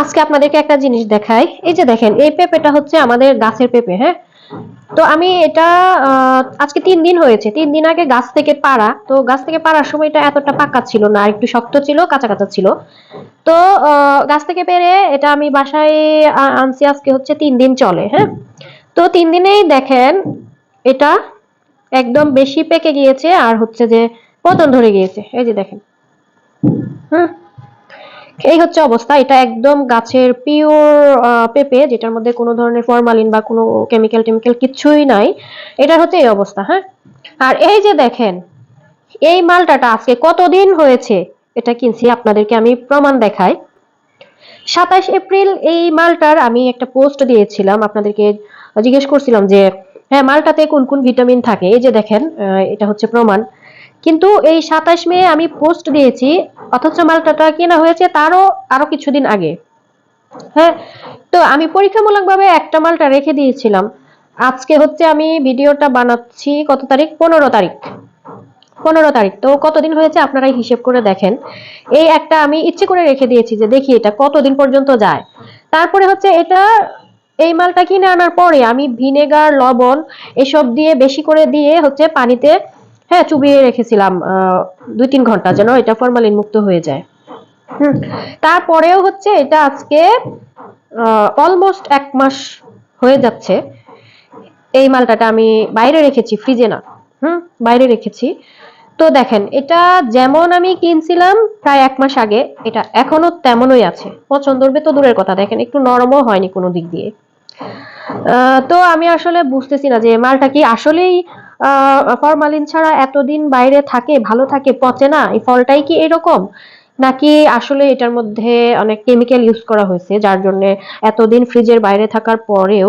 আজকে আপনাদেরকে একটা জিনিস দেখাই। এই যে দেখেন, এই পেঁপেটা হচ্ছে আমাদের গাছের পেঁপে হ্যাঁ? তো আমি এটা আজকে তিন দিন হয়েছে। তিন দিন আগে গাছ থেকে পাড়া, তো গাছ থেকে পাড়ার সময় এটা এতটা পাকা ছিল না, আর একটু শক্ত ছিল, কাঁচা কাঁচা ছিল। তো গাছ থেকে পেরে এটা আমি বাসায় আনছি আজকে হচ্ছে তিন দিন চলে হ্যাঁ? তো তিন দিনেই দেখেন, এটা একদম বেশি পেকে গিয়েছে, আর হচ্ছে যে পতন ধরে গিয়েছে। এই যে দেখেন হুম এই হচ্ছে অবস্থা। এটা একদম গাছের পিওর পেঁপে, যেটার মধ্যে কোনো ধরনের ফরমালিন বা কোনো কেমিক্যাল টেমিক্যাল কিছুই নাই। এটা হচ্ছে এই অবস্থা হ্যাঁ? আর এই যে দেখেন, এই মালটাটা আজকে কতদিন হয়েছে? এটা কিনছি, আপনাদেরকে আমি প্রমাণ দেখাই। সাতাশ এপ্রিল এই মালটার আমি একটা পোস্ট দিয়েছিলাম, আপনাদেরকে জিজ্ঞেস করছিলাম যে হ্যাঁ মালটাতে কোন কোন ভিটামিন থাকে? এই যে দেখেন এটা হচ্ছে প্রমাণ। কিন্তু এই সাতাশ মে আমি পোস্ট দিয়েছি, অথচ মালটাটা কেনা হয়েছে তারও আরও কিছুদিন আগে। হ্যাঁ তো আমি পরীক্ষামূলকভাবে একটা মালটা রেখে দিয়েছিলাম। আজকে হচ্ছে আমি ভিডিওটা বানাচ্ছি, কত তারিখ? পনেরো তারিখ। পনেরো তারিখ। তো কতদিন হয়েছে আপনারাই হিসেব করে দেখেন। এই একটা আমি ইচ্ছে করে রেখে দিয়েছি যে দেখি এটা কতদিন পর্যন্ত যায়। তারপরে হচ্ছে এটা, এই মালটা কিনে আনার পরে আমি ভিনেগার, লবণ এসব দিয়ে বেশি করে দিয়ে হচ্ছে পানিতে হ্যাঁ চুবিয়ে রেখেছিলাম দুই তিন ঘণ্টা যেন এটা ফরমালিন মুক্ত হয়ে যায়। তারপরেও হচ্ছে এটা আজকে অলমোস্ট এক মাস হয়ে যাচ্ছে। এই মালটাটা আমি বাইরে রেখেছি ফ্রিজে না। হুম, বাইরে রেখেছি। তো দেখেন, এটা যেমন আমি কিনছিলাম প্রায় এক মাস আগে, এটা এখনও তেমনই আছে। পছন্দ হবে তো দূরের কথা, দেখেন একটু নরমও হয়নি কোনো দিক দিয়ে। তো আমি আসলে বুঝতেছি না যে মালটা কি আসলেই ফরমালিন ছাড়া এতদিন বাইরে থাকে, ভালো থাকে, পচে না? এই ফলটাই কি এরকম? নাকি আসলে এটার মধ্যে অনেক কেমিক্যাল ইউজ করা হয়েছে, যার জন্য এতদিন ফ্রিজের বাইরে থাকার পরেও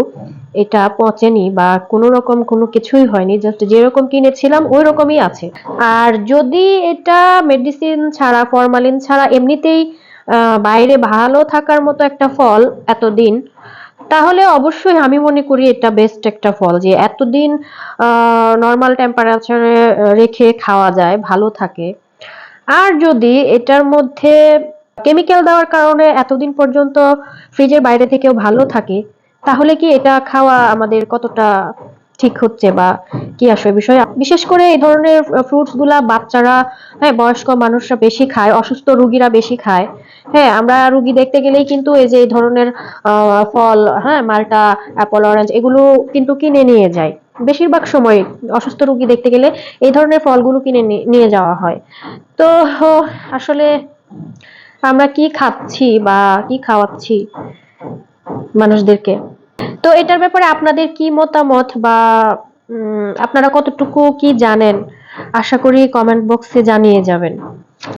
এটা পচেনি বা কোনো রকম কোনো কিছুই হয়নি জাস্ট যেরকম কিনেছিলাম ওই রকমই আছে। আর যদি এটা মেডিসিন ছাড়া ফরমালিন ছাড়া এমনিতেই বাইরে ভালো থাকার মতো একটা ফল এতদিন তাহলে অবশ্যই আমি মনে করি এটা বেস্ট একটা ফল যে এতদিন নর্মাল টেম্পারেচারে রেখে খাওয়া যায়, ভালো থাকে। আর যদি এটার মধ্যে কেমিক্যাল দেওয়ার কারণে এতদিন পর্যন্ত ফ্রিজের বাইরে থেকেও ভালো থাকে, তাহলে কি এটা খাওয়া আমাদের কতটা ঠিক হচ্ছে বা কি আসলে বিষয়? বিশেষ করে এই ধরনের ফ্রুটসগুলা বাচ্চারা হ্যাঁ বয়স্ক মানুষরা বেশি খায়, অসুস্থ রুগীরা বেশি খায়। হ্যাঁ আমরা রুগী দেখতে গেলেই কিন্তু এই যে এই ধরনের ফল হ্যাঁ মালটা অ্যাপল অরেঞ্জ এগুলো কিন্তু কিনে নিয়ে যায়। বেশিরভাগ সময় অসুস্থ রুগী দেখতে গেলে এই ধরনের ফলগুলো কিনে নিয়ে যাওয়া হয়। তো, আসলে আমরা কি খাচ্ছি বা কি খাওয়াচ্ছি মানুষদেরকে? তো এটার ব্যাপারে আপনাদের কি মতামত বা আপনারা কতটুকু কি জানেন? আশা করি কমেন্ট বক্সে জানিয়ে যাবেন।